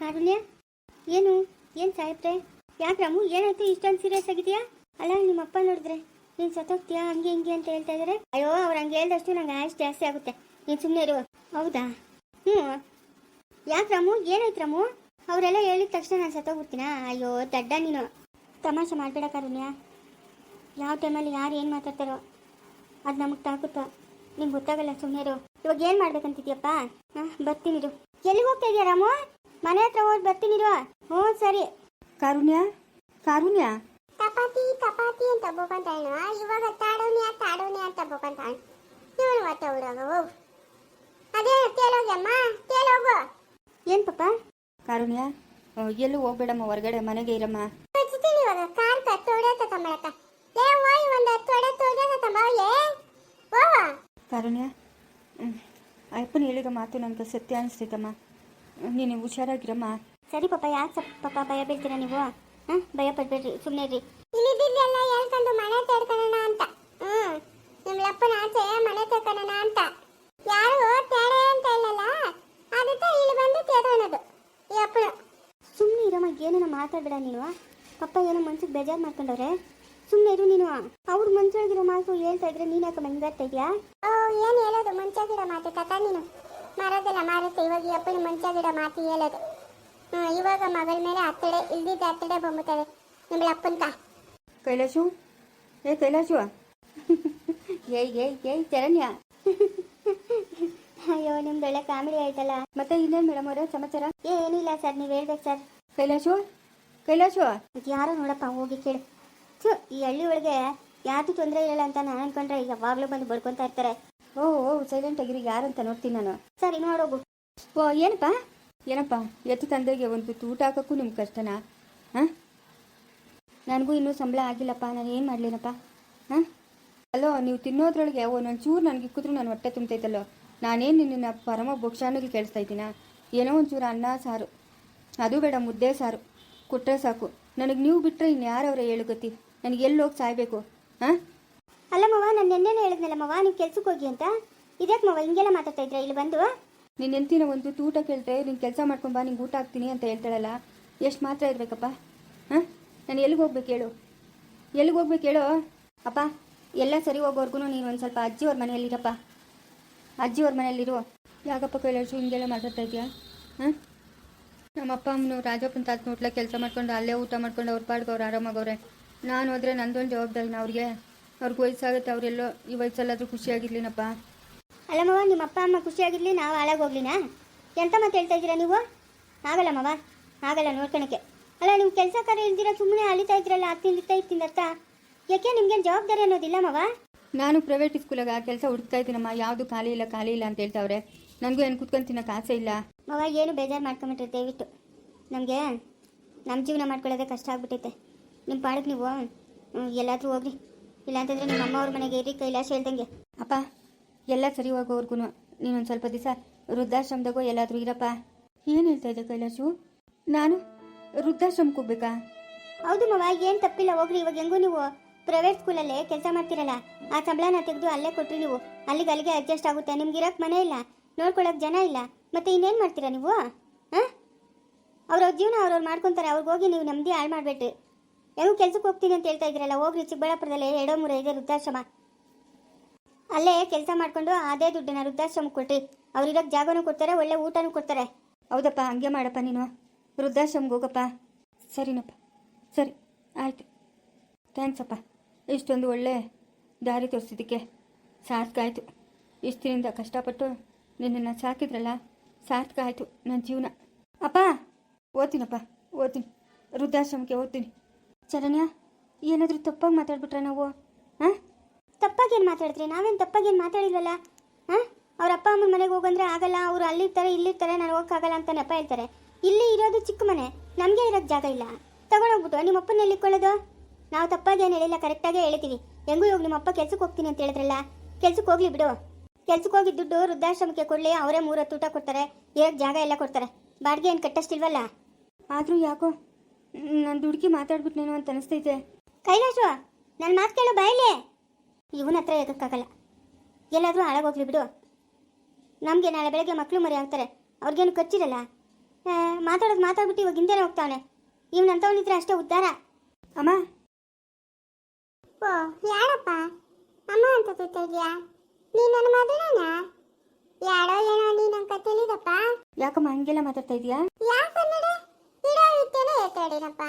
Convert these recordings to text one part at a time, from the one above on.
ಕಾರುಣ್ಯ, ಏನು? ಏನು ಸಾಹೇಬ್ರೆ? ಯಾಕೆ ರಾಮು, ಏನಾಯ್ತು? ಇಷ್ಟೊಂದು ಸೀರಿಯಸ್ ಆಗಿದೆಯಾ ಅಲ್ಲ ನಿಮ್ಮ ಅಪ್ಪ ನೋಡಿದ್ರೆ, ನೀನು ಸತ್ತೋಗ್ತೀಯಾ? ಹಂಗೆ ಹಿಂಗೆ ಅಂತ ಹೇಳ್ತಾ ಇದ್ದಾರೆ ಅಯ್ಯೋ, ಅವ್ರು ಹಂಗೆ ಹೇಳ್ದಷ್ಟು ನಂಗೆ ಆಯ್ಸ್ ಜಾಸ್ತಿ ಆಗುತ್ತೆ. ನೀನು ಸುಮ್ಮನೆ ಇರು. ಹೌದಾ? ಹ್ಞೂ ಯಾಕೆ ರಾಮು? ಏನಾಯ್ತು ರಾಮು? ಅವರೆಲ್ಲ ಹೇಳಿದ ತಕ್ಷಣ ನಾನು ಸತ್ತೋಗ್ಬಿಡ್ತೀನಾ? ಅಯ್ಯೋ, ದಡ್ಡ ನೀನು. ತಮಾಷೆ ಮಾಡಬೇಡ ಕಾರುಣ್ಯ. ಯಾವ ಟೈಮಲ್ಲಿ ಯಾರು ಏನು ಮಾತಾಡ್ತಾರೋ, ಅದು ನಮಗೆ ತಾಕುತ್ತ ನಿಮ್ಗೆ ಗೊತ್ತಾಗಲ್ಲ ಸುಮ್ಮನೆ ಇರು. ಇವಾಗ ಏನು ಮಾಡ್ಬೇಕಂತಿದ್ಯಪ್ಪ ಹಾಂ ಬರ್ತೀನಿರು ಎಲ್ಲಿಗೆ ಹೋಗ್ತಾ ಇದೆಯಾ ರಾಮು? ಮನೆ ಹತ್ರ ಹೋಗಿ ಬರ್ತೀನಿರು ಹ್ಞೂ ಸರಿ. ಕಾರುಣ್ಯ? ಕಾರುಣ್ಯ? ತಪಾತಿ ತಪಾತಿ ಅಂತ ಬೋಕಂತಾಳು ಇವಾಗ ತಾಡೋನಿ ತಾಡೋನಿ ಅಂತ ಬೋಕಂತಾಳು ಇವನು ಒತ್ತ ಹುಡುಗ ಹೋಗು ಅದೇ ತೇಲೋಗ್ಯಮ್ಮ ತೇಲೋಗು ಏನು ಪಾಪ ಕಾರುಣ್ಯ? ಎಲ್ಲೂ ಹೋಗ್ಬೇಡಮ್ಮ ಹೊರಗಡೆ ಮನೆಗೆ ಇರಮ್ಮ. ಇವಾಗ. ಕಾರ್ ಕ ತೊಡೆತ ಏ ಹೋಯ್ ಒಂದು ತೊಡೆ ತೊಡೆತ ತಮ್ಮವಳೆ ಹೋವ. ಕಾರುಣ್ಯ? ಹ್ಮ್. ಹೇಳಿದ ಮಾತು ನನಗೆ ಸತ್ಯ ಅನಿಸ್ತೈತಮ್ಮ ನೀನು ಹುಷಾರಾಗಿರಮ್ಮ. ಸರಿ ಪಾಪ ಯಾಕೆ ಸಪ್ ಪಾಪ ಭಯ ಬೀಳ್ತೀರಾ ನೀವು? ಹಾಂ ಭಯ ಪಡ್ಬೇಡ್ರಿ ಸುಮ್ಮನೆ ಇರ್ರಿ. ಇಲ್ಲಿದ್ದೆಲ್ಲ ಹೇಳ್ಕೊಂಡು ಮನೆ ತೇಡ್ಕೊಳ್ಳೋಣ ಅಂತ. ಹ್ಮ್ ನಿಮ್ಮ ಲಪ್ಪನ ಆಚೆ ಮನೆ ತೇಡ್ಕೊಳ್ಳೋಣ ಅಂತ. ಯಾರು ತೇಡೆ ಅಂತ ಇಲ್ಲಲ್ಲ ಅದಕ್ಕೆ ಇಲ್ಲಿ ಬಂದು ತೇಡೋಣದು ಈ ಅಪ್ಪನ. ಸುಮ್ಮನೆ ಇರಮ್ಮ ಏನೇನೋ ಮಾತಾಡಬೇಡ ನೀನು. ಪಪ್ಪ ಏನೋ ಮನ್ಸಿಗೆ ಬೇಜಾರು ಮಾಡ್ಕೊಂಡವ್ರೆ. ಸುಮ್ಮನೆ ಇರು ನೀನು. ಅವ್ರ ಮನ್ಸೊಳಗಿರೋ ಮಾತು ಹೇಳ್ತಾ ಇದ್ರೆ ನೀನು ಯಾಕೆ ಮಂಗಾಡ್ತಾ ಇದೆಯಾ? ಏನು ಹೇಳೋದು ಮಾತೆ ಕಥ ನೀನು? ಮರದೆಲ್ಲ ಮಾರುತ್ತೆ. ಇವಾಗ ಈ ಅಪ್ಪನ ಮಂಚ ಗಿಡ ಮಾತು ಹೇಳೋದು. ಹ್ಞೂ ಇವಾಗ ಮಗಳ ಮೇಲೆ ಹತ್ತಡೆ ಇಲ್ದಿದ್ದ ಹತ್ತಡೆ ಬಂಬುತ್ತದೆ ನಿಮ್ಮ ಅಪ್ಪನ್ಕ ಕೈಲಾಶು? ಏ ಕೈಲಾಶು? ಏಯ್ ಏಯ್ ಏಯ್ ಚರಣ್ಯ. ಅಯ್ಯೋ ನಿಮ್ದು ಒಳ್ಳೆ ಕಾಮಿಡಿ ಆಯ್ತಲ್ಲ. ಮತ್ತೆ ಇನ್ನೇನು ಮೇಡಮ್ ಅವರೇ ಸಮಾಚಾರ? ಏನಿಲ್ಲ ಸರ್ ನೀವು ಹೇಳ್ಬೇಕು ಸರ್. ಕೈಲಾಶು? ಕೈಲಾಶು? ಯಾರು ನೋಡಪ್ಪ ಹೋಗಿ ಕೇಳು. ಸೊ ಈ ಹಳ್ಳಿ ಒಳಗೆ ಯಾರ್ದು ತೊಂದರೆ ಇಲ್ಲ ಅಂತ ನಾನು ಅನ್ಕೊಂಡ್ರೆ ಯಾವಾಗಲೂ ಬಂದು ಬಡ್ಕೊತಾ ಇರ್ತಾರೆ. ಓ ಓ ಸೈಲೆಂಟ್ ಆಗಿರಿ ಯಾರಂತ ನೋಡ್ತೀನಿ ನಾನು. ಸರಿ ನೋಡೋಗು ಓ ಏನಪ್ಪ? ಏನಪ್ಪ ಎತ್ತು ತಂದೆಗೆ ಒಂದು ತೂಟ ಊಟ ಹಾಕೋಕ್ಕೂ ನಿಮ್ಗೆ ಕಷ್ಟನಾ? ಹಾಂ? ನನಗೂ ಇನ್ನೂ ಸಂಬಳ ಆಗಿಲ್ಲಪ್ಪ ನಾನು ಏನು ಮಾಡಲೇನಪ್ಪ? ಹಾಂ? ಅಲ್ಲೋ ನೀವು ತಿನ್ನೋದ್ರೊಳಗೆ ಒಂದೊಂದು ಚೂರು ನನಗೆ ಇಕ್ಕಿದ್ರು ನಾನು ಹೊಟ್ಟೆ ತುಂಬ್ತೈತಲ್ಲೋ. ನಾನೇನು ನಿನ್ನ ಪರಮ ಬೋಕ್ಷಾನಿಗೆ ಕೇಳಿಸ್ತಾ ಇದ್ದೀನಾ? ಏನೋ ಒಂಚೂರು ಅನ್ನ ಸಾರು. ಅದು ಬೇಡ ಮುದ್ದೆ ಸಾರು. ಕೊಟ್ಟರೆ ಸಾಕು. ನನಗೆ ನೀವು ಬಿಟ್ಟರೆ ಇನ್ಯಾರವ್ರೆ ಹೇಳು ಗೊತ್ತಿ ನನಗೆ ಎಲ್ಲಿ ಹೋಗಿ ಸಾಯ್ಬೇಕು? ಹಾಂ? ಅಲ್ಲ ಮವ, ನಾನು ನಿನ್ನೆ ಹೇಳಿದ್ನಲ್ಲ ಮವ ನೀವು ಕೆಲ್ಸಕ್ಕೆ ಹೋಗಿ ಅಂತ. ಇದ್ಯಾಕೆ ಮವ ಹಿಂಗೆಲ್ಲ ಮಾತಾಡ್ತಾ ಇದ್ರ? ಇಲ್ಲಿ ಬಂದು? ನಿನ್ನ ಎಂತಿನ ಒಂದು ತೂಟ ಕೇಳ್ತೆ ನೀನು ಕೆಲಸ ಮಾಡ್ಕೊಂಬಾ ನಿಂಗೆ ಊಟ ಹಾಕ್ತೀನಿ ಅಂತ ಹೇಳ್ತಾಳಲ್ಲ. ಎಷ್ಟು ಮಾತ್ರ ಇರಬೇಕಪ್ಪ? ಹಾಂ? ನಾನು ಎಲ್ಲಿಗೆ ಹೋಗ್ಬೇಕು ಹೇಳು? ಎಲ್ಲಿಗೆ ಹೋಗ್ಬೇಕು ಹೇಳು? ಅಪ್ಪ, ಎಲ್ಲ ಸರಿ ಹೋಗೋವರೆಗೂ ನೀನು ಒಂದು ಸ್ವಲ್ಪ ಅಜ್ಜಿ ಅಜ್ಜಿಯವ್ರ ಮನೆಯಲ್ಲಿರಪ್ಪ ಅಜ್ಜಿಯವ್ರ ಮನೆಯಲ್ಲಿರು. ಯಾಕಪ್ಪ ಕೈಲಾಶು, ಹಿಂಗೆಲ್ಲ ಮಾತಾಡ್ತಾ ಇದೆಯಾ? ಹಾಂ? ನಮ್ಮ ಅಪ್ಪ ಅಮ್ಮನು ರಾಜಪ್ಪನ ತಾತ ನೋಟ್ಲ ಕೆಲಸ ಮಾಡ್ಕೊಂಡು ಅಲ್ಲೇ ಊಟ ಮಾಡ್ಕೊಂಡು ಅವ್ರ ಪಾಡ್ಗೆ ಅವ್ರು ಆರಾಮಾಗವ್ರೆ ನಾನು ಹೋದ್ರೆ ನಂದೊಂದು ಜವಾಬ್ದಾರಿನ ಅವ್ರಿಗೆ? ಅವ್ರಿಗೆ ವಯಸ್ಸಾಗುತ್ತೆ ಅವರೆಲ್ಲೋ ಈ ವಯಸ್ಸಲ್ಲಾದರೂ ಖುಷಿಯಾಗಿರ್ಲಿನಪ್ಪ. ಅಲ್ಲ ಮವ ನಿಮ್ಮ ಅಪ್ಪ ಅಮ್ಮ ಖುಷಿಯಾಗಿರಲಿ ನಾವು ಹಾಳಾಗಿ ಹೋಗ್ಲಿನಾ? ಎಂತ ಮಾತು ಹೇಳ್ತಾ ಇದ್ದೀರಾ ನೀವು? ಆಗಲ್ಲ ಮವ ಆಗಲ್ಲ ನೋಡ್ಕೊಳಕ್ಕೆ ಅಲ್ಲ ನೀವು ಕೆಲಸ ಕಾರ್ಯ ಇಲ್ದಿರ ಸುಮ್ಮನೆ ಅಳಿತಾ ಇದ್ರಲ್ಲ ಹತ್ತಿಂದ ಇತ್ತಿಂದ ಅರ್ಥ ಯಾಕೆ ನಿಮ್ಗೇನು ಜವಾಬ್ದಾರಿ ಅನ್ನೋದಿಲ್ಲ ಮವ? ನಾನು ಪ್ರೈವೇಟ್ ಸ್ಕೂಲಾಗ ಕೆಲಸ ಹುಡುಕ್ತಾ ಇದ್ದೀನಮ್ಮ ಯಾವುದು ಖಾಲಿ ಇಲ್ಲ ಖಾಲಿ ಇಲ್ಲ ಅಂತ ಹೇಳ್ತಾವ್ರೆ. ನನಗೂ ಏನು ಕುತ್ಕೊಂಡು ತಿನ್ನೋಕೆ ಆಸೆ ಇಲ್ಲ. ಮವ ಏನು ಬೇಜಾರು ಮಾಡ್ಕೊಂಬಿಟ್ರಿ ದಯವಿಟ್ಟು. ನಮಗೆ ನಮ್ಮ ಜೀವನ ಮಾಡ್ಕೊಳ್ಳೋದೇ ಕಷ್ಟ ಆಗ್ಬಿಟ್ಟೈತೆ. ನಿಮ್ಮ ಪಾಡಕ್ಕೆ ನೀವು ಎಲ್ಲಾದ್ರೂ ಹೋಗ್ರಿ. ಇಲ್ಲಾಂತಂದ್ರೆ ನಿಮ್ಮ ಅಮ್ಮ ಅವ್ರ ಮನೆಗೆ ಇರಿ ಕೈಲಾಶ ಹೇಳ್ದಂಗೆ. ಅಪ್ಪ ಎಲ್ಲ ಸರಿ ಹೋಗೋವರೆಗೂ ನೀನೊಂದು ಸ್ವಲ್ಪ ದಿವಸ ವೃದ್ಧಾಶ್ರಮದಾಗೋ ಎಲ್ಲಾದರೂ ಇರಪ್ಪ. ಏನು ಹೇಳ್ತಾ ಇದ್ದೆ ಕೈಲಾಶು? ನಾನು ವೃದ್ಧಾಶ್ರಮಕ್ಕೆ ಹೋಗ್ಬೇಕಾ? ಹೌದು ಮಾವ ಏನು ತಪ್ಪಿಲ್ಲ. ಹೋಗ್ರಿ ಇವಾಗ ಹೆಂಗೂ ನೀವು ಪ್ರೈವೇಟ್ ಸ್ಕೂಲಲ್ಲೇ ಕೆಲಸ ಮಾಡ್ತಿರಲ್ಲ. ಆ ಸಂಬಳನ ತೆಗೆದು ಅಲ್ಲೇ ಕೊಟ್ರಿ ನೀವು. ಅಲ್ಲಿಗೆ ಅಲ್ಲಿಗೆ ಅಡ್ಜಸ್ಟ್ ಆಗುತ್ತೆ. ನಿಮ್ಗೆ ಇರೋಕೆ ಮನೆ ಇಲ್ಲ. ನೋಡ್ಕೊಳ್ಳೋಕೆ ಜನ ಇಲ್ಲ. ಮತ್ತೆ ಇನ್ನೇನು ಮಾಡ್ತೀರಾ ನೀವು? ಹಾಂ? ಅವ್ರವ್ರ ಜೀವನ ಅವ್ರವ್ರು ಮಾಡ್ಕೊತಾರೆ. ಅವ್ರಿಗೆ ಹೋಗಿ ನೀವು ನೆಮ್ಮದಿ ಹಾಳು ಮಾಡಬೇಡ್ರಿ ಹೆಂಗೂ ಕೆಲ್ಸಕ್ಕೆ ಹೋಗ್ತೀನಿ ಅಂತ ಹೇಳ್ತಾ ಇದ್ರಲ್ಲ ಹೋಗ್ರಿ ಚಿಕ್ಕಬಳ್ಳಾಪುರದಲ್ಲಿ ಎರಡೋ ಮೂರು ಇದೆ ವೃದ್ಧಾಶ್ರಮ. ಅಲ್ಲೇ ಕೆಲಸ ಮಾಡ್ಕೊಂಡು ಅದೇ ದುಡ್ಡನ್ನ ವೃದ್ಧಾಶ್ರಮಕ್ಕೆ ಕೊಟ್ಟು ಅವ್ರಿರೋಕ್ಕೆ ಜಾಗನೂ ಕೊಡ್ತಾರೆ, ಒಳ್ಳೆ ಊಟನೂ ಕೊಡ್ತಾರೆ. ಹೌದಪ್ಪ, ಹಂಗೆ ಮಾಡಪ್ಪ ನೀನು. ವೃದ್ಧಾಶ್ರಮಕ್ಕೆ ಹೋಗಪ್ಪ. ಸರಿನಪ್ಪ. ಸರಿ, ಆಯಿತು. ಥ್ಯಾಂಕ್ಸಪ್ಪ ಇಷ್ಟೊಂದು ಒಳ್ಳೆ ದಾರಿ ತೋರಿಸಿದ್ದಕ್ಕೆ ಸಾರ್ಥಕ ಆಯಿತು. ಇಷ್ಟಿನಿಂದ ಕಷ್ಟಪಟ್ಟು ನಿನ್ನನ್ನು ಸಾಕಿದ್ರಲ್ಲ, ಸಾರ್ಥಕ ಆಯಿತು ನನ್ನ ಜೀವನ. ಅಪ್ಪ, ಓದ್ತೀನಪ್ಪ, ಓದ್ತೀನಿ. ವೃದ್ಧಾಶ್ರಮಕ್ಕೆ ಓದ್ತೀನಿ. ಚರಣ್ಯ ಏನಾದರೂ ತಪ್ಪಾಗಿ ಮಾತಾಡ್ಬಿಟ್ರೆ ನಾವು? ಹಾಂ ತಪ್ಪಾಗೇನು ಮಾತಾಡಿದ್ರಿ? ನಾವೇನು ತಪ್ಪಾಗೇನು ಮಾತಾಡಿಲ್ವಲ್ಲ? ಹಾಂ ಅವ್ರ ಅಪ್ಪ ಅಮ್ಮನ ಮನೆಗೆ ಹೋಗಂದ್ರೆ ಆಗಲ್ಲ, ಅವ್ರು ಅಲ್ಲಿರ್ತಾರೆ, ಇಲ್ಲಿರ್ತಾರೆ, ನಾನು ಹೋಗಕ್ಕಾಗಲ್ಲ ಅಂತ ನೆಪ ಹೇಳ್ತಾರೆ. ಇಲ್ಲಿ ಇರೋದು ಚಿಕ್ಕ ಮನೆ, ನಮಗೆ ಇರೋದು ಜಾಗ ಇಲ್ಲ. ತಗೊಂಡೋಗ್ಬಿಟ್ಟು ನಿಮ್ಮ ಅಪ್ಪನ ಎಲ್ಲಿಕೊಳ್ಳೋದು ನಾವು ತಪ್ಪಾಗಿ ಏನು ಹೇಳಿಲ್ಲ, ಕರೆಕ್ಟಾಗೇ ಹೇಳ್ತೀವಿ. ಹೆಂಗೂ ಇವಾಗ ನಿಮ್ಮ ಅಪ್ಪ ಕೆಲ್ಸಕ್ಕೆ ಹೋಗ್ತೀನಿ ಅಂತ ಹೇಳಿದ್ರಲ್ಲ? ಕೆಲ್ಸಕ್ಕೆ ಹೋಗ್ಲಿ ಬಿಡು. ಕೆಲ್ಸಕ್ಕೆ ಹೋಗಿ ದುಡ್ಡು ವೃದ್ಧಾಶ್ರಮಕ್ಕೆ ಕೊಡಲಿ, ಅವರೇ ಮೂರತ್ತು ಊಟ ಕೊಡ್ತಾರೆ ಇರೋಕ್ಕೆ ಜಾಗ ಎಲ್ಲ ಕೊಡ್ತಾರೆ. ಬಾಡಿಗೆ ಏನು ಕಟ್ಟಷ್ಟಿಲ್ವಲ್ಲ? ಆದರೂ ಯಾಕೋ ನಾನು ದುಡುಕಿ ಮಾತಾಡ್ಬಿಟ್ನೇನೋ ಅಂತ ಅನಿಸ್ತೈತೆ. ಕೈಲಾಶು ನನ್ನ ಮಾತು ಕೇಳು ಬಾಯಲ್ಲಿ ಇವನ ಹತ್ರ ಹೇಗಕ್ಕಾಗಲ್ಲ ಎಲ್ಲಾದರೂ ಹಾಳಾಗೋಗ್ಲಿ ಬಿಡು. ನಮಗೆ ನಾಳೆ ಬೆಳಗ್ಗೆ ಮಕ್ಕಳು ಮರಿ ಆಗ್ತಾರೆ. ಅವ್ರಿಗೇನು ಖರ್ಚಿರಲ್ಲ ಮಾತಾಡೋದು ಮಾತಾಡ್ಬಿಟ್ಟು ಇವಾಗ ಹಿಂದೆನೇ ಹೋಗ್ತಾವನೆ. ಇವ್ನಂತವನಿದ್ರೆ ಅಷ್ಟೇ ಉದ್ಧಾರ ಅಮ್ಮ. ಓ ಯಾರಪ್ಪ? ಅಮ್ಮ ಅಂತ ತಿಳ್ತಿದ್ಯಾ ನೀ ನನ್ನ ಮಗಳನ? ಯಾರೋ ಏನೋ ನೀನು ನನ್ ಕತ್ತಲಿದಪ್ಪ? ಯಾಕಮ್ಮ ಹಂಗೆಲ್ಲ ಮಾತಾಡ್ತಾ ಇದೀಯಾ? ಯಾಕೆ ಕನ್ನಡ ಇಡೋ ಹೇಳ್ತಾ ಎತ್ತಾಡಿನಪ್ಪ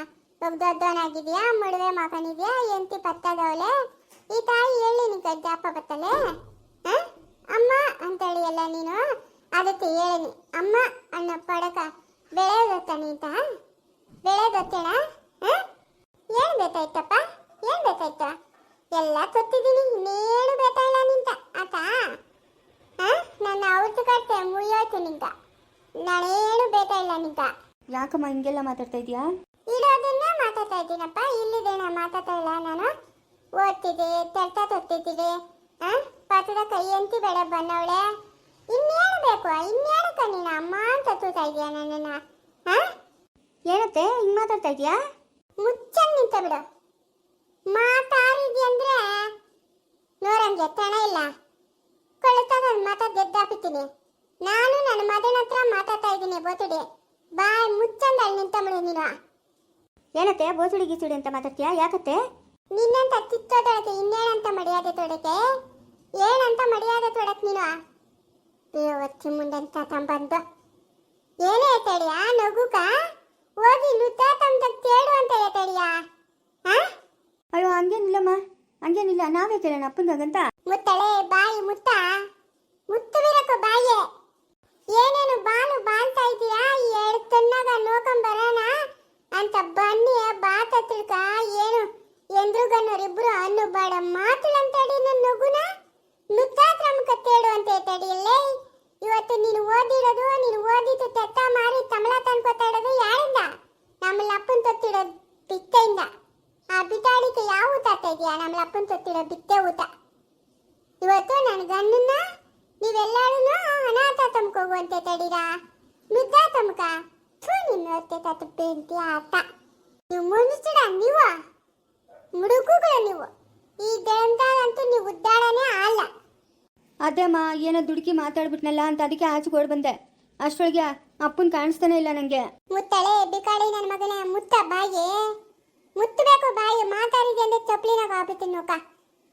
ಒಬ್ಬ ದೊಡ್ಡವನಾಗಿದ್ಯಾ ಮಡುವೆ ಮಗನಿದ್ಯಾ ಎಂತಿ ಪತ್ತದವಳೆ? ಈ ತಾಯಿ ಹೇಳಿ ನಿನ್ ಗದ್ದೆ ಅಪ್ಪ ಬತ್ತಲೆ? ಅಮ್ಮ ಅಂತೇಳಿ ಎಲ್ಲ ನೀನು? ಅದಕ್ಕೆ ಹೇಳಿನಿ. ಅಮ್ಮ ಅಣ್ಣ ಪಡಕ. ಬೆಳೆ ಗೊತ್ತಾನಿ ಅಂತ ಬೆಳೆ ಗೊತ್ತೇಣ ಏನ್ ಬೇಕಾಯ್ತಪ್ಪ? ಏನ್ ಬೇಕಾಯ್ತು? ಎಲ್ಲ ಗೊತ್ತಿದ್ದೀನಿ. ಇನ್ನೇನು ಬೇಕಾಯಿಲ್ಲ ನಿಂತ. ಆತ? ನನ್ನ ಔಷಧಿ ಕಟ್ಟೆ ಮುಯ್ಯೋಯ್ತು ನಿಂತ. ನಾನೇನು ಬೇಕಾಯಿಲ್ಲ ನಿಂತ? ಯಾಕಮ್ಮ ಹಿಂಗೆಲ್ಲ ಮಾತಾಡ್ತಾ ಇದೀಯಾ? ಇರೋದನ್ನ ಮಾತಾಡ್ತಾ ಇದ್ದೀನಪ್ಪ. ಇಲ್ಲಿದೇನ ಮಾತಾಡ್ತಾ ಇಲ್ಲ ನಾನು. ಓದ್ತಿದ್ದೆ ತರ್ತಾ ತೊತ್ತಿದ್ದೀವಿ ಆ ಪಾತ್ರದ ಕೈ ಅಂತಿ ಬೇಡ ಬಂದವಳೆ ಇನ್ನೇನು ಬೇಕು? ಇನ್ನೇನಕ್ಕ ನೀನು? ಅಮ್ಮ ಅಂತ ತೂತಾ ಇದೀಯ ನನ್ನನ್ನ? ಹಾ ಏನತ್ತೆ ಹಿಂಗೆ ಮಾತಾಡ್ತಾ ಇದೀಯಾ? ಮುಚ್ಚನ್ ನಿಂತ ಬಿಡು. ಮಾತಾಡಿದ್ಯ ಅಂದ್ರೆ ನೋಡಂಗೆ ತಣ ಇಲ್ಲ. ಕೊಳ್ತಾ ನನ್ನ ಮಾತಾ ಗೆದ್ದಾಪಿತೀನಿ ನಾನು ನನ್ನ ಮಗನ ಹತ್ರ ಮಾತಾಡ್ತಾ ಇದ್ದೀನಿ ಬೋತುಡಿ ಬಾಯ್ ಮುಚ್ಚಂದ ಅಲ್ಲಿ ನಿಂತ ಬಿಡು ನೀನು. ಏನತ್ತೆ ಬೋಸುಡಿ ಗೀಸುಡಿ ಅಂತ ಮಾತಾಡ್ತೀಯಾ? ಯಾಕತ್ತೆ? ನಿನ್ನಂತ ಕಿತ್ತೋದೊಳಗೆ ಇನ್ನೇನಂತ ಮಡಿಯಾದೆ ತೊಡಕೆ? ಏನಂತ ಮಡಿಯಾದೆ ತೊಡಕ್ ನೀನು? ದೇವತ್ತಿ ಮುಂದಂತ ತಂಬಂದು. ಏನೇ ತಡಿಯ ನಗುಕ? ಹೋಗಿ ನುತ್ತ ತಮ್ದ ತೇಡು ಅಂತ ತಡಿಯ ಹಾ ಅಯ್ಯೋ ಹಂಗೇನಿಲ್ಲಮ್ಮ. ಹಂಗೇನಿಲ್ಲ. ನಾವೇ ಕೇಳೋಣ ಅಪ್ಪಂಗಂತ ಮುತ್ತಳೆ ಬಾಯಿ ಮುತ್ತ. ಮುತ್ತು ಬಿರಕ ಬಾಯಿ? ಏನೇನು ಬಾನು ಬಾಳ್ತಾ ಇದೀಯಾ? ಎರಡು ಕಣ್ಣಾಗ ಬರೋಣ? ಅಂತ ಬನ್ನಿ ಬಾತ ತಿಳ್ಕ. ಏನು ಎಂದ್ರುಗನ್ನೋರಿಬ್ರು ಅನ್ನು ಬಾಡ ಮಾತುಳಂತಡಿ ನನ್ನ ನಗುನ ನುತ್ತಾತ್ರ ಮುಖ ತೇಡು ಅಂತ ತಡಿಯಲ್ಲೇ ಇವತ್ತು ನೀನು ಓದಿರೋದು ನೀನು ಓದಿದ್ದು ತೆತ್ತ ಮಾರಿ ತಮಲ ತಂದ್ಕೊತಾ ಇರೋದು ಯಾರಿಂದ ನಮ್ಮ ಅಪ್ಪನ್ ತೊತ್ತಿಡೋದು ಬಿತ್ತೆಯಿಂದ ಆ ಬಿತಾಡಿಕೆ ಯಾವ ಊಟ ಇದೆಯಾ ನಮ್ಮ ಅಪ್ಪನ್ ತೊತ್ತಿಡೋ ಬಿತ್ತೆ ಊಟ ಇವತ್ತು ನನ್ನ ಗಂಡನ್ನ ನೀವೆಲ್ಲರೂ ಅನಾಥ ತಮ್ಕೋಗುವಂತೆ ತಡೀರಾ ಮುದ್ದ ತಮ್ಕ ಥೂ ತಾತ ಬೆಂತಿ ಆತ ನೀವು ಮುನಿಸಿಡ ನೀವು. ಮುಡುಕುಗಳು ನೀವು. ಈ ದೇಹದಂತೂ ನೀವು ಉದ್ದಾರನೇ ಅಲ್ಲ. ಅದೇಮ್ಮ ಏನೋ ದುಡುಕಿ ಮಾತಾಡ್ಬಿಟ್ನಲ್ಲ ಅಂತ ಅದಕ್ಕೆ ಆಚೆ ಓಡ್ ಬಂದೆ. ಅಷ್ಟೊಳಗೆ ಅಪ್ಪನ್ ಕಾಣಿಸ್ತಾನೆ ಇಲ್ಲ ನಂಗೆ. ಮುತ್ತಳೆ ಬಿಕಾಡಿ ನನ್ನ ಮಗನೇ ಮುತ್ತ ಬಾಯಿ. ಮುತ್ತಬೇಕು ಬಾಯಿ ಮಾತಾಡಿದೆ ಅಂದ್ರೆ ಚಪ್ಲಿನಾಗ ಆಗ್ಬಿಡ್ತೀನಿ ನೋಕ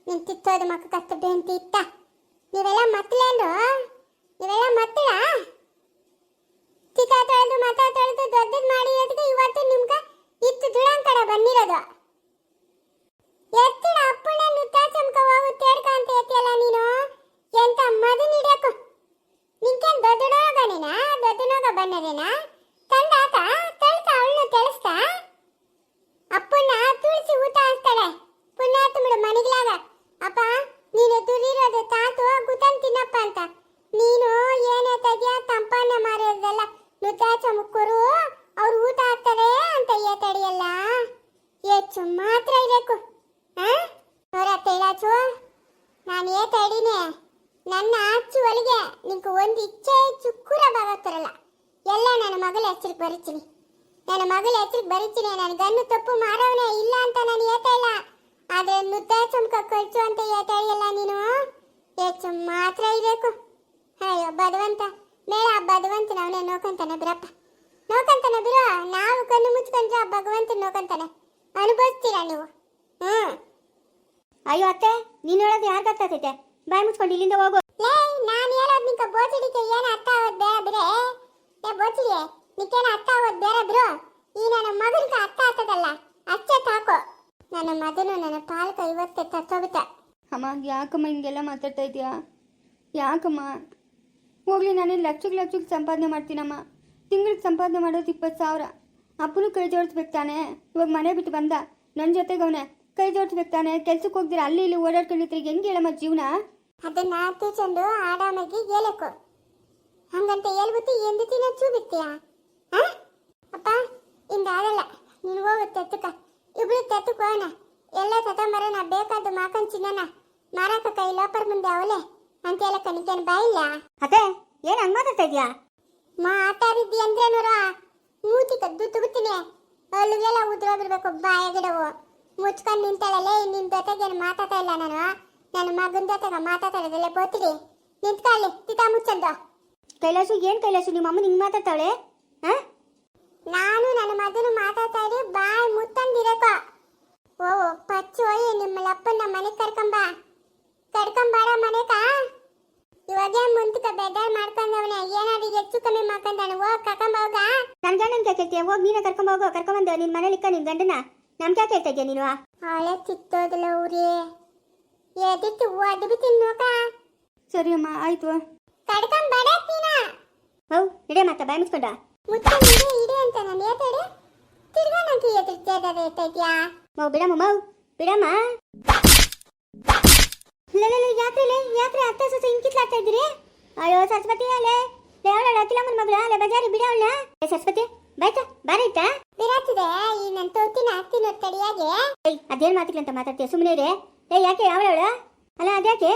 ನಿನ್ ತಿತ್ತೋದು ಮಕ್ಕ ಕಷ್ಟ ಬೆಂತಿ ಇತ್ತ. ನೀವೆಲ್ಲ ಮತ್ತಲೇನು ನೀವೆಲ್ಲ ಮತ್ತಳ ಚಿಕ್ಕ ತೊಳೆದು ಮತ ತೊಳೆದು ದೊಡ್ಡದ್ ಮಾಡಿರೋದಕ್ಕೆ ಇವತ್ತು ನಿಮ್ಗ ಇತ್ತು ದುಡಂಗ್ ಕಡೆ ಬಂದಿರೋದು ಎತ್ತಿನ ಅಪ್ಪನ ನುತ್ತ ಚಮಕ ಹೋಗು ತೇಡ್ಕ ಅಂತ ಎತ್ತಿಯಲ್ಲ ನೀನು ಎಂತ ಮದು ಹಿಡಿಯಕು ನಿಂಕೇನ್ ದೊಡ್ಡನೋಗನೇನಾ ದೊಡ್ಡನೋಗ ಬನ್ನದೇನಾ ತಂದಾತ ತಳ್ಕ ಅವಳನ್ನು ತೆಳಸ್ತಾ ಅಪ್ಪನ್ನ ತುಳಸಿ ಊಟ ಹಾಕ್ತಾಳೆ ಪುಣ್ಯ ತುಂಬಿಡು ಮನೆಗ್ಲಾಗ ಅಪ್ಪ ನೀನು ದುರಿರೋದು ತಾತು ಗುತನ್ ತಿನ್ನಪ್ಪ ಅಂತ ನೀನು ಏನೇ ತೆಗಿಯ ತಂಪನ್ನ ಮಾರೋದಲ್ಲ ನುದ್ದಾಚ ಮುಕ್ಕರು ಅವ್ರು ಊಟ ಹಾಕ್ತಾರೆ ಅಂತ ಏತಡಿಯಲ್ಲ ಹೆಚ್ಚು ಮಾತ್ರ ಇರಬೇಕು ಹಾ ನೋರ ತೇಳಾಚು ನಾನು ಏತಡಿನೇ ನನ್ನ ಅಚ್ಚು ಒಳಗೆ ನಿಂಗೆ ಒಂದು ಇಚ್ಛೆ ಚುಕ್ಕುರ ಬಾಗತ್ತರಲ್ಲ ಎಲ್ಲ ನನ್ನ ಮಗಳ ಹೆಸರಿಗೆ ಬರೀತೀನಿ ನನ್ನ ಮಗಳ ಹೆಸರಿಗೆ ಬರೀತೀನಿ ನನ್ನ ಗನ್ನು ತಪ್ಪು ಮಾರವನೇ ಇಲ್ಲ ಅಂತ ನಾನು ಹೇಳ್ತಾ ಇಲ್ಲ ಆದ್ರೆ ನುದ್ದ ಚುಮ್ಕ ಖರ್ಚು ಅಂತ ಹೇಳ್ತಾ ಇಲ್ಲ ನೀನು ಹೆಚ್ಚು ಮಾತ್ರ ಇರಬೇಕು ಭಗವಂತ ಮೇಳ ಭಗವಂತನ ಅವನೇ ನೋಕಂತಾನೆ ಬಿರಪ್ಪ ನೋಕಂತಾನೆ ಬಿರೋ ನಾವು ಕಣ್ಣು ಮುಚ್ಕೊಂಡ್ರೆ ಆ ಭಗವಂತನ ನೋಕಂತಾನೆ. ಅನುಭವಿಸ್ತೀರಾ ನೀವು? ಹ್ಮ್ ಅಯ್ಯೋ ಅತ್ತೆ ನೀನು ಹೇಳೋದು ಯಾರಿಗೆ ಅರ್ಥ ಆಗ್ತೈತೆ ಬಾಯಿ ಮುಚ್ಕೊಂಡು ಇಲ್ಲಿಂದ ಹೋಗು. ಲೇ ನಾನು ಹೇಳೋದು ನಿಂಕ ಬೋಚಡಿಕೆ ಏನು ಅರ್ಥ ಆಗೋದು ಬೇಡ ಬಿರೆ ಲೇ ಬೋಚಡಿ ನಿಕ್ಕೇನು ಅರ್ಥ ಆಗೋದು ಬೇಡ ಬಿರು ಈ ನನ್ನ ಮಗನಿಗೆ ಅರ್ಥ ಆಗ್ತದಲ್ಲ ಅಚ್ಚೆ ತಾಕು ನನ್ನ ಮಗನು ನನ್ನ ಪಾಲಕ ಇವತ್ತೇ ತತ್ತೋಗುತ್ತೆ ಅಮ್ಮ ಯಾಕಮ್ಮ ಹಿಂಗೆಲ್ಲ ಮಾತಾಡ್ತಾ ಇದೀಯಾ? ಯಾಕಮ್ಮ? ಹೋಗ್ಲಿ ನಾನೇನು ಲಕ್ಷಕ್ಕೆ ಲಕ್ಷಕ್ಕೆ ಸಂಪಾದನೆ ಮಾಡ್ತೀನಮ್ಮ. ತಿಂಗಳಿಗೆ ಸಂಪಾದನೆ ಮಾಡೋದು ಇಪ್ಪತ್ತು ಸಾವಿರ. ಅಪ್ಪನೂ ಕೈ ಜೋಡಿಸ್ಬೇಕು ತಾನೆ. ಇವಾಗ ಮನೆ ಬಿಟ್ಟು ಬಂದ. ನನ್ನ ಜೊತೆಗೆ ಅವನೇ. ಕೈ ಜೋಡಿಸ್ಬೇಕು ತಾನೆ. ಕೆಲ್ಸಕ್ಕೆ ಹೋಗ್ದಿರ, ಅಲ್ಲಿ ಇಲ್ಲಿ ಓಡಾಡ್ಕೊಂಡಿದ್ರೆ. ಹೆಂಗೆ ಹೇಳಮ್ಮ ಜೀವನ? ಅದನ್ನ ತೂಚಂಡು ಆರಾಮಾಗಿ ಹೇಳಕು ಹಂಗಂತ ಹೇಳ್ಬಿಟ್ಟು ಎಂದು ತಿನ್ನ ಚೂ ಬಿಡ್ತೀಯ ಅಪ್ಪ, ಇಂದ ಆಗಲ್ಲ. ನೀನು ಹೋಗು ತೆತ್ತಕ. ಇಬ್ರು ಎಲ್ಲ ಹೋಗೋಣ ಎಲ್ಲ ತಗೊಂಬರೋಣ ಬೇಕಾದ್ದು ಮಾಕನ್ ಚಿನ್ನನ. ಮಾರಾಕ ಕೈ, ಲೋಪರ್ ಮುಂದೆ ಅವಲೆ. ಅಂತ ಹೇಳಕ್ಕ ಬಾ ಬಾಯಿಲ್ಲ ಅದೇ ಏನ್ ಹಂಗೆ ಮಾತಾಡ್ತಾ ಇದೀಯಾ? ಮಾತಾಡಿದ್ದಿ ಅಂದ್ರೆ ನೋಡ ಮೂತಿ ಕದ್ದು ತುಗುತ್ತೀನಿ. ಅಲ್ಲಿಗೆಲ್ಲ ಉದ್ರೋಗಿರ್ಬೇಕು ಬಾಯಗಿಡವು ಮುಚ್ಕೊಂಡು ನಿಂತಾಳಲ್ಲ ನಿನ್ ಜೊತೆಗೆ ಏನ್ ಮಾತಾಡ್ತಾ ಇಲ್ಲ ನಾನು? ನನ್ನ ಮಗನ ಜೊತೆಗೆ ಮಾತಾಡ್ತಾ ಇರೋದಲ್ಲೇ ಬೋತಿಡಿ ನಿಂತ್ಕೊಳ್ಳಿ ತಿತಾ ಮುಚ್ಚಂದ ಕೈಲಾಸು ಏನ್ ಕೈಲಾಸು ನಿಮ್ಮ ಅಮ್ಮ ನಿಂಗ್ ಮಾತಾಡ್ತಾಳೆ? ಹಾಂ? ನಾನು ನನ್ನ ಮಗನು ಮಾತಾಡ್ತಾ ಇರಿ ಬಾಯ್ ಮುತ್ತಂದಿರಕ ಓ ಪಚ್ಚು ಒಯ್ಯಿ ನಿಮ್ಮ ಅಪ್ಪನ ಮನೆಗೆ ಕರ್ಕೊಂಬ. ಕರ್ಕೊಂಬಾರ ಇವಾಗೆ ಮುಂತಕ ಬೆಡ್ಡರ್ ಮಾಡ್ಕೊಂಡವನೆ. ಏನಾದ್ರು ಹೆಚ್ಚು ಕಮ್ಮಿ ಮಾಡ್ಕೊಂಡಾನೆ. ಹೋಗ್? ಕರ್ಕೊಂಬೋಗ ನನ್ನ ಗಂಡನ ಕೇಳ್ತೀಯ ಹೋಗಿ ನೀನೇ ಕರ್ಕೊಂಬೋಗು ಕರ್ಕೊಂಬಂದು ನಿನ್ ಮನೇಲಿ ಇಕ್ಕ ನಿನ್ ಗಂಡನ ನಮ್ ಕ್ಯಾ ಕೇಳ್ತಾ ಇದೆಯಾ ನೀನು? ಹಳೆ ಚಿತ್ತೋದಿಲ್ಲ ಊರಿ. ಎದಿಟ್ಟು ಒದ್ದು ಬಿತ್ತೀನಿ ನೋಕ ಸರಿ ಅಮ್ಮ ಆಯ್ತು. ಕಡ್ಕೊಂಡ್ ಬಡ ತೀನ ಹೌ ಇಡೇ ಮಾತಾ ಬಾಯ್ ಮುಚ್ಕೊಂಡ. ಮುತ್ತಂದಿರೆ ಇಡೆ ಅಂತ ನಾನು ಏತಾಡೆ ತಿರ್ಗಾ ನಂಗೆ ಎದುರು ಎತ್ತೈತ್ಯಾ ಮೌ ಬಿಡಮ್ಮ ಮೌ. ಬಿಡಮ್ಮ. ಯಾಕ್ರಿ ಅತ್ತೆ ಸೊಸೆ ಹಿಂಗ್ ಕಿತ್ಲಾಡ್ತಾ ಇದ್ದೀರಿ? ಅಯ್ಯೋ ಸರಸ್ವತಿ ಅಲ್ಲೇ ಲೇ ಅವಳ ಅಖಿಲಮ್ಮನ ಮಗಳ ಅಲ್ಲೇ ಬಜಾರಿ ಬಿಡ ಅವಳ ಏ ಸರಸ್ವತಿ ಬಾಯ್ತಾ ಬಾರೈತಾ ಬಿರಾತಿದೆ ಈ ನನ್ನ ತೋತಿನ ಹಾಕ್ತೀನಿ ತಡಿಯಾಗೆ. ಅದೇನ್ ಮಾತಿಲ್ಲ ಅಂತ ಮಾತಾಡ್ತೀಯ? ಸುಮ್ಮನೆ ರೇ ಏ ಯಾಕೆ ಅವಳವಳ ಅಲ್ಲ ಅದ್ಯಾಕೆ?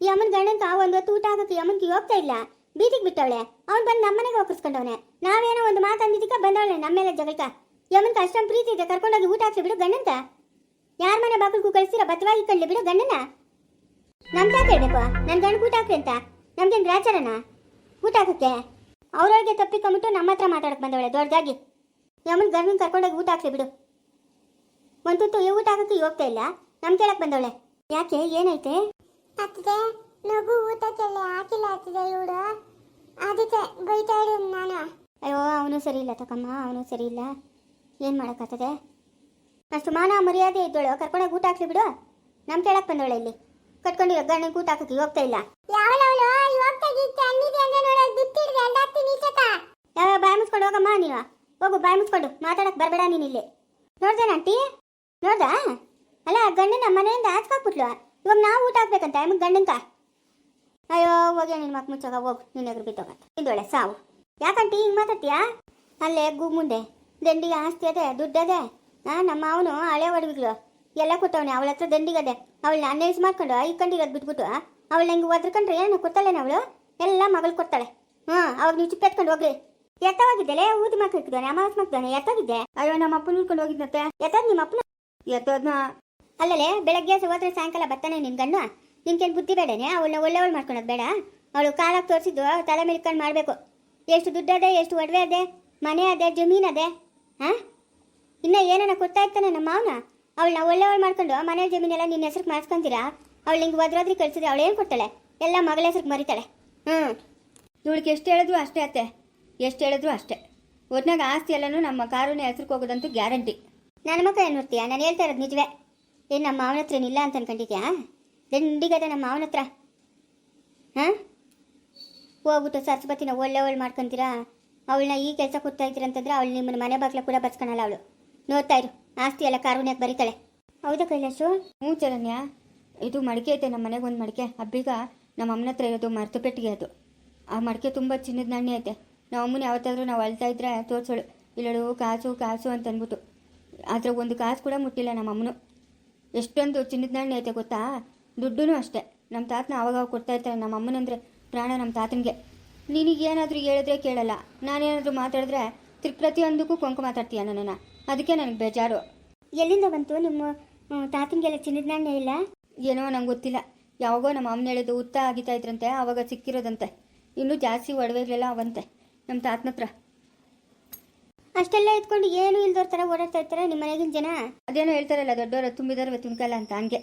ಈ ಅಮ್ಮನ ಗಂಡಂಕ ಒಂದು ಹೊತ್ತು ಊಟ ಆಗುತ್ತೆ ಅಮ್ಮನಿಗೆ ಹೋಗ್ತಾ ಇಲ್ಲ. ಬೀದಿಗೆ ಬಿಟ್ಟವಳೆ. ಅವ್ನು ಬಂದು ನಮ್ಮನೆಗೆ ಒಕ್ಕರ್ಸ್ಕೊಂಡವನೆ ನಾವೇನೋ ಒಂದು ಮಾತು ಅಂದಿದ್ದಕ್ಕೆ ಬಂದವಳೆ ನಮ್ಮೆಲ್ಲ ಮೇಲೆ ಜಗಳಕ ಯಮನ್ಗೆ ಅಷ್ಟೊಂದು ಪ್ರೀತಿ ಇದೆ ಕರ್ಕೊಂಡೋಗಿ ಊಟ ಹಾಕ್ಲಿ ಬಿಡು ಗಂಡಂತ. ಯಾರ ಮನೆ ಬಾಕಲ್ಗೂ ಕಳಿಸ್ತೀರ? ಭದ್ರವಾಗಿ ಕಳ್ಳಿ ಬಿಡು ಗಂಡನ. ನಮ್ಗೆ ತಾತ ಹೇಳ್ಬೇಕು ನಮ್ ಗಂಡ ಊಟ ಹಾಕ್ರಿ ಅಂತ. ನಮ್ಗೇನ್ ಗ್ರಾಚಾರನ ಊಟ ಹಾಕಕ್ಕೆ? ಅವ್ರೊಳಗೆ ತಪ್ಪಿಕೊಂಬಿಟ್ಟು ನಮ್ಮ ಹತ್ರ ಮಾತಾಡಕ್ಕೆ ಬಂದವಳೆ ದೊಡ್ಡದಾಗಿ. ಯಮನ್ ಗಂಡನ ಕರ್ಕೊಂಡೋಗಿ ಊಟ ಹಾಕ್ಲಿ ಬಿಡು. ಒಂದು ತುತ್ತು ಈ ಊಟ ಹಾಕಕ್ಕೆ ಹೋಗ್ತಾ ಇಲ್ಲ. ನಮ್ ಕೇಳಕ್ ಬಂದವಳೆ. ಯಾಕೆ ಏನೈತೆ? ಹತ್ತಿದೆ ನಗು ಊಟಕ್ಕೆಲ್ಲ ಹಾಕಿಲ್ಲ ಹತ್ತಿದೆ ಇವಳು. ಅದಕ್ಕೆ ಬೈತಾ ಇದ್ದೀನಿ ನಾನು. ಅಯ್ಯೋ ಅವನು ಸರಿ ಇಲ್ಲ ತಕಮ್ಮ ಅವನು ಸರಿ ಇಲ್ಲ. ಏನು ಮಾಡೋಕ್ಕಾಗ್ತದೆ? ಅಷ್ಟು ಮಾನ ಮರ್ಯಾದೆ ಇದ್ದಳು ಕರ್ಕೊಂಡೋಗಿ ಊಟ ಹಾಕ್ಲಿ ಬಿಡು. ನಮ್ ಕೇಳಕ್ ಬಂದವಳೆ ಇಲ್ಲಿ. ಕಟ್ಕೊಂಡಿರೋ ಗಂಡನಿಗೆ ಊಟ ಹಾಕಕ್ಕೆ ಹೋಗ್ತಾ ಇಲ್ಲ. ನೋಡೋದು ಯಾವ ಬಾಯಿ ಮುಚ್ಕೊಂಡು ಹೋಗಮ್ಮ ನೀನು? ಹೋಗು ಬಾಯಿ ಮುಚ್ಕೊಂಡು. ಮಾತಾಡಕ್ ಬರಬೇಡ ನೀನು ಇಲ್ಲಿ. ನೋಡ್ದೇನ ಆಂಟಿ? ನೋಡ್ದಾ? ಅಲ್ಲ ಗಂಡನ ಮನೆಯಿಂದ ಹಾಕ್ಬಿಟ್ಲು. ಇವಾಗ ನಾವು ಊಟ ಹಾಕ್ಬೇಕಂತ ಆಮೇಲೆ ಗಂಡನ್ಕ? ಅಯ್ಯೋ ಹೋಗಿ ನಿನ್ನ ಮಕ್ ಮುಚ್ಚೋಗ ಹೋಗು. ನಿನ್ನ ಎದುರು ಬಿತ್ತೋಗ ಇಂದೊಳೆ ಸಾವು. ಯಾಕಂಟಿ ಹಿಂಗೆ ಮಾತಾಡ್ತೀಯಾ? ಅಲ್ಲೇ ಗು ಮುಂದೆ. ದಂಡಿಗೆ ಆಸ್ತಿ ಅದೇ ದುಡ್ಡದೆ. ಹಾಂ ನಮ್ಮ ಅವನು ಹಳೆ ಒಡವಿಗಳು. ಎಲ್ಲ ಕೊಟ್ಟವನೆ ಅವಳ ಹತ್ರ ದಂಡಿಗದೆ. ಅವಳನ್ನ ಅನ್ಯೈಸ್ ಮಾಡ್ಕೊಂಡು ಇಕ್ಕೊಂಡಿರೋದು ಬಿಟ್ಬಿಟ್ಟು ಅವಳು ನಂಗೆ ಒದ್ರಕೊಂಡ್ರೆ ಏನೋ ಕೊಡ್ತಾಳೇನ ಅವಳು? ಎಲ್ಲ ಮಗಳು ಕೊಡ್ತಾಳೆ. ಹ್ಞೂ ಅವಾಗ ನೀವು ಚಿಪ್ಪೆತ್ಕೊಂಡು ಹೋಗ್ರಿ. ಎತ್ತವಾಗಿದ್ದೆಲೆ ಊದಿ ಮಕ್ಳಿದ್ದಾನೆ ಅಮಾವಾಸ್ ಮಾಡ್ತಾನೆ ಎತ್ತೋಗಿದ್ದೆ. ಅಯ್ಯೋ, ನಮ್ಮ ಅಪ್ಪನ ಉಳ್ಕೊಂಡು ಹೋಗಿದ್ನತ್ತೆ ಎತ್ತೋದ್ ನಿಮ್ಮ ಅಪ್ಪನ ಎತ್ತೋದ್ನ ಅಲ್ಲಲೇ, ಬೆಳಗ್ಗೆ ಹೋದ್ರೆ ಸಾಯಂಕಾಲ ಬರ್ತಾನೆ ನಿನ್ ಗಂಡು ನಿನ್ಗೇನು ಬುದ್ಧಿ ಬೇಡನೆ? ಅವಳನ್ನ ಒಳ್ಳೆವಳು ಮಾಡ್ಕೊಳೋದು ಬೇಡ? ಅವಳು ಕಾಲಾಗಿ ತೋರಿಸಿದ್ದು ತಲೆ ಮೇಲ್ಕೊಂಡು ಮಾಡಬೇಕು. ಎಷ್ಟು ಅದೇ, ಎಷ್ಟು ಒಡವೆ ಅದೇ, ಮನೆ ಅದೇ, ಜಮೀನು ಅದೇ ಹಾಂ ಇನ್ನ ಏನನ್ನ ಕೊಡ್ತಾ ಇರ್ತಾನೆ ನಮ್ಮ ಮಾವನ? ಅವಳನ್ನ ಒಳ್ಳೆಯವಳು ಮಾಡ್ಕೊಂಡು ಮನೆ ಜಮೀನೆಲ್ಲ ನಿನ್ನ ಹೆಸ್ರಿಗೆ ಮಾಡ್ಸ್ಕೊಂತೀರಾ? ಅವಳು ಹಿಂಗೆ ಒದ್ರಾದ್ರಿ ಕಳ್ಸಿದ್ರೆ ಅವಳು ಏನು ಕೊಡ್ತಾಳೆ ಎಲ್ಲ ಮಗಳ ಹೆಸ್ರಿಗೆ ಮರಿತಾಳೆ. ಹ್ಞೂ ಇವಳಿಗೆ ಎಷ್ಟು ಹೇಳಿದ್ರು ಅಷ್ಟೇ ಅತ್ತೆ. ಎಷ್ಟು ಹೇಳಿದ್ರು ಅಷ್ಟೇ. ಒಟ್ನಾಗ ಆಸ್ತಿ ಎಲ್ಲನೂ ನಮ್ಮ ಕಾರುನ ಹೆಸ್ರಿಗೆ ಹೋಗೋದಂತೂ ಗ್ಯಾರಂಟಿ. ನನ್ನ ಮಕ್ಕ ಏನು ನೋಡ್ತೀಯಾ? ನಾನು ಹೇಳ್ತಾ ಇರೋದು ನಿಜವೇ. ಏನು ನಮ್ಮ ಮಾವನ ಹತ್ರ ಏನಿಲ್ಲ ಅಂತ ಅನ್ಕೊಂಡಿದ್ಯಾ? ದಂಡಿಗದೆ ನಮ್ಮ ಮಾವನ ಹತ್ರ. ಹಾಂ? ಹೋಗ್ಬಿಟ್ಟು ಸರಸ್ವತಿನ ಒಳ್ಳೆವಳು ಮಾಡ್ಕೊಂತೀರಾ? ಅವಳನ್ನ ಈ ಕೆಲಸ ಕೊಡ್ತಾ ಇದ್ದೀರಂತಂದ್ರೆ ಅವಳು ನಿಮ್ಮನ್ನ ಮನೆ ಬಾಗ್ಲ ಕೂಡ ಬರ್ಸ್ಕೊಳಲ್ಲ ಅವಳು. ನೋಡ್ತಾ ಇರು. ಆಸ್ತಿ ಎಲ್ಲ ಕಾರುಣ್ಯಕ್ಕೆ ಬರೀತಾಳೆ. ಹೌದಾ ಕೈಲಾಶು ಹ್ಞೂ ಚರಣ್ಯ ಇದು ಮಡಿಕೆ ಐತೆ ನಮ್ಮ ಮನೆಗೆ ಒಂದು ಮಡಿಕೆ. ಹಬ್ಬಿಗ ನಮ್ಮ ಅಮ್ಮನ ಹತ್ರ ಇರೋದು ಮರ್ತು ಪೆಟ್ಟಿಗೆ ಅದು. ಆ ಮಡಿಕೆ ತುಂಬ ಚಿನ್ನದ ನಾಣ್ಯ ಐತೆ. ನಮ್ಮ ಅಮ್ಮನ ಯಾವತ್ತಾದರೂ ನಾವು ಅಳ್ತಾ ಇದ್ರೆ ತೋರ್ಸೋಳು. ಇಲ್ಲಳು ಕಾಸು ಕಾಸು ಅಂತ ಅಂದ್ಬಿಟ್ಟು ಆದರೆ ಒಂದು ಕಾಸು ಕೂಡ ಮುಟ್ಟಿಲ್ಲ ನಮ್ಮ ಅಮ್ಮನು. ಎಷ್ಟೊಂದು ಚಿನ್ನದ ನಾಣ್ಯ ಐತೆ ಗೊತ್ತಾ? ದುಡ್ಡು ಅಷ್ಟೇ. ನಮ್ಮ ತಾತನ ಆವಾಗ ಕೊಡ್ತಾ ಇರ್ತಾರೆ ನಮ್ಮ ಅಮ್ಮನಂದ್ರೆ ಪ್ರಾಣ ನಮ್ಮ ತಾತನಿಗೆ. ನಿನಗೇನಾದರೂ ಹೇಳಿದ್ರೆ ಕೇಳಲ್ಲ. ನಾನೇನಾದರೂ ಮಾತಾಡಿದ್ರೆ ತಿರ್ಗಿ ಪ್ರತಿಯೊಂದಕ್ಕೂ ಕೊಂಕು ಮಾತಾಡ್ತೀಯ ನನ್ನನ್ನು? ಅದಕ್ಕೆ ನನಗೆ ಬೇಜಾರು. ಎಲ್ಲಿಂದ ಬಂತು ನಿಮ್ಮ ತಾತಂಗೆಲ್ಲ ತಾತನಿಗೆಲ್ಲ ಚಿನ್ನದ ನಾಣ್ಯ ಇಲ್ಲ? ಏನೋ ನಂಗೆ ಗೊತ್ತಿಲ್ಲ. ಯಾವಾಗೋ ನಮ್ಮ ಅಮ್ಮನ ಹೇಳಿದ್ದು ಉತ್ತ ಆಗಿತಾ ಇದ್ರಂತೆ ಆವಾಗ ಸಿಕ್ಕಿರೋದಂತೆ. ಇನ್ನೂ ಜಾಸ್ತಿ ಒಡವೆಗಳೆಲ್ಲ ಅವಂತೆ ನಮ್ಮ ತಾತನ ಹತ್ರ. ಅಷ್ಟೆಲ್ಲ ಎತ್ಕೊಂಡು ಏನು ಇಲ್ದೋರ್ ಥರ ಓಡಾಡ್ತಾ ಇರ್ತಾರೆ ನಿಮ್ಮ ಮನೆಗಿನ ಜನ? ಅದೇನೋ ಹೇಳ್ತಾರಲ್ಲ ದೊಡ್ಡವರು ತುಂಬಿದಾರವೆ ತುಂಬಿಕಲ್ಲ ಅಂತ ಹಂಗೆ.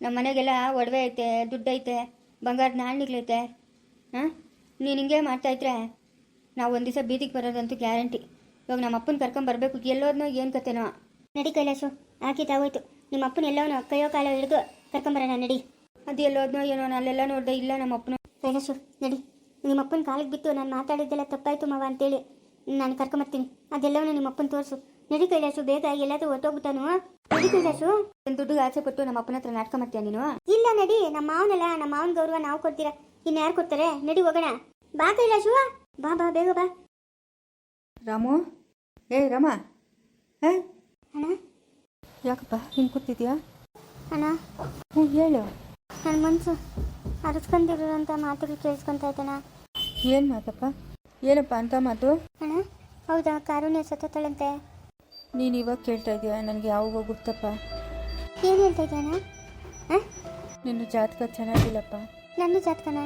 ನಮ್ಮ ಮನೆಗೆಲ್ಲ ಒಡವೆ ಐತೆ ದುಡ್ಡು ಐತೆ ಬಂಗಾರದ ನಾಣ್ಯಗಳೈತೆ. ಹಾಂ ನೀನು ಹಿಂಗೆ ಮಾಡ್ತಾಯಿದ್ರೆ ನಾವು ಒಂದು ದಿವಸ ಬೀದಿಗೆ ಬರೋದಂತೂ ಗ್ಯಾರಂಟಿ. ಇವಾಗ ನಮ್ಮ ಅಪ್ಪನ ಕರ್ಕೊಂಬರ್ಬೇಕು ಎಲ್ಲೋದ್ನೋ ಏನು ಕತೆನೋ. ನಡಿ ಕೈಲಾಸು. ಹಾಕಿದ್ದಾಗೋಯ್ತು ನಿಮ್ಮ ಅಪ್ಪನ ಎಲ್ಲವನು ಕೈಯೋ ಕಾಲೋ ಹಿಡಿದು ಕರ್ಕೊಂಬರೋಣ ನಡಿ. ಅದು ಎಲ್ಲೋದ್ನೋ ಏನೋ ಅಲ್ಲೆಲ್ಲ ನೋಡಿದೆ ಇಲ್ಲ ನಮ್ಮ ಅಪ್ಪನ. ಕೈಲಾಸು ನಡಿ. ನಿಮ್ಮ ಅಪ್ಪನ ಕಾಲಿಗೆ ಬಿತ್ತು. ನಾನು ಮಾತಾಡಿದ್ದೆಲ್ಲ ತಪ್ಪಾಯ್ತು ಮಾವ ಅಂತೇಳಿ. ನಾನು ಕರ್ಕೊಂಬರ್ತೀನಿ ಅದೆಲ್ಲವನ್ನ ನಿಮ್ಮ ಅಪ್ಪನ ತೋರಿಸು. ನಡಿ ಕೈಲಾಸು ಬೇಗ ಎಲ್ಲಾದ್ರೂ ಹೊಟ್ಟೋಗ್ಬಿಟ್ಟಾನು ನಡಿ ಕೈಲಾಸು. ನನ್ನ ದುಡ್ಡು ಆಸೆ ಪಟ್ಟು ನಮ್ಮ ಅಪ್ಪನ ಹತ್ರ ನಾಟಕ ಮಾಡ್ತೀಯ ನೀನು? ಇಲ್ಲ ನಡಿ. ನಮ್ಮ ಮಾವನಲ್ಲ ನಮ್ಮ ಮಾವನ ಗೌರವ ನಾವು ಕೊಡ್ತೀರಾ? ಇನ್ಯಾರು ಕೊಡ್ತಾರೆ? ನಡಿ ಹೋಗೋಣ. ಬಾ ಕೈಲಾಸು. ಬಾ ಬಾ ಬೇಗ ಬಾ. ರಾಮು? ಏ ರಮ ಏ ಅಣ್ಣ ಯಾಕಪ್ಪ ಹಿಂಗೆ ಕೂತಿದ್ಯಾ ಅಣ್ಣ ಹ್ಞೂ ಹೇಳು ನನ್ನ ಮನಸ್ಸು ಅರಸ್ಕೊಂಡಿರೋಂಥ ಮಾತುಗಳು ಕೇಳಿಸ್ಕೊಂತ ಇದ್ದಾನ ಏನು ಮಾತಪ್ಪ ಏನಪ್ಪ ಅಂತ ಮಾತು ಅಣ್ಣ ಹೌದಾ ಕಾರುಣ್ಯ ಸತ್ತೋತಾಳಂತೆ ನೀನು ಇವಾಗ ಕೇಳ್ತಾ ಇದೀಯ? ನನಗೆ ಯಾವಾಗ ಗೊತ್ತಪ್ಪ? ಏನು ಹೇಳ್ತಾ ಇದ್ದಾನ ಹಾಂ? ನಿನ್ನ ಜಾತಕ ಚೆನ್ನಾಗಿಲ್ಲಪ್ಪ. ನನ್ನ ಜಾತಕನ?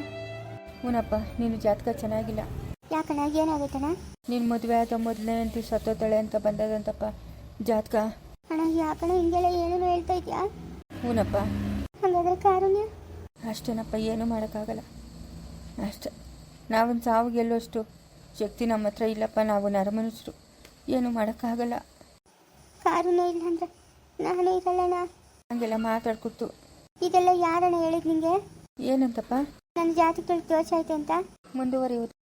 ಹ್ಞೂನಪ್ಪ ನೀನು ಜಾತಕ ಚೆನ್ನಾಗಿಲ್ಲ. ಯಾಕಣ್ಣ ಏನಾಗೈತಣ್ಣ ನಿನ್ ಮದುವೆ ಆದ ಮೊದಲನೇ ಅಂತ ಸತ್ತೋತಾಳೆ ಅಂತ ಬಂದದಂತಪ್ಪ. ಜಾತಕ? ಅಣ್ಣ ಯಾಕಣ ಹಿಂಗೆಲ್ಲ ಏನೇನು ಹೇಳ್ತಾ ಇದ್ಯಾ ಹೂನಪ್ಪ. ಹಂಗಾದ್ರೆ ಕಾರುಣ್ಯ? ಅಷ್ಟೇನಪ್ಪ ಏನೂ ಮಾಡೋಕ್ಕಾಗಲ್ಲ. ಅಷ್ಟೆ. ನಾವೊಂದು ಸಾವು ಗೆಲ್ಲೋಷ್ಟು ಶಕ್ತಿ ನಮ್ಮ ಹತ್ರ ಇಲ್ಲಪ್ಪ ನಾವು ನರಮನುಷ್ಯರು ಏನು ಮಾಡೋಕ್ಕಾಗಲ್ಲ. ಕಾರುಣ್ಯ ಇಲ್ಲ ಅಂದ್ರೆ ನಾನು ಇರಲ್ಲಣ್ಣ ಹಂಗೆಲ್ಲ ಮಾತಾಡ್ಕೊತು ಇದೆಲ್ಲ ಯಾರಣ್ಣ ಹೇಳಿದ್ ನಿಂಗೆ? ಏನಂತಪ್ಪ? ನನ್ನ ಜಾತಿ ದೋಷ ಐತೆ ಅಂತ. ಮುಂದುವರಿಯುವುದು.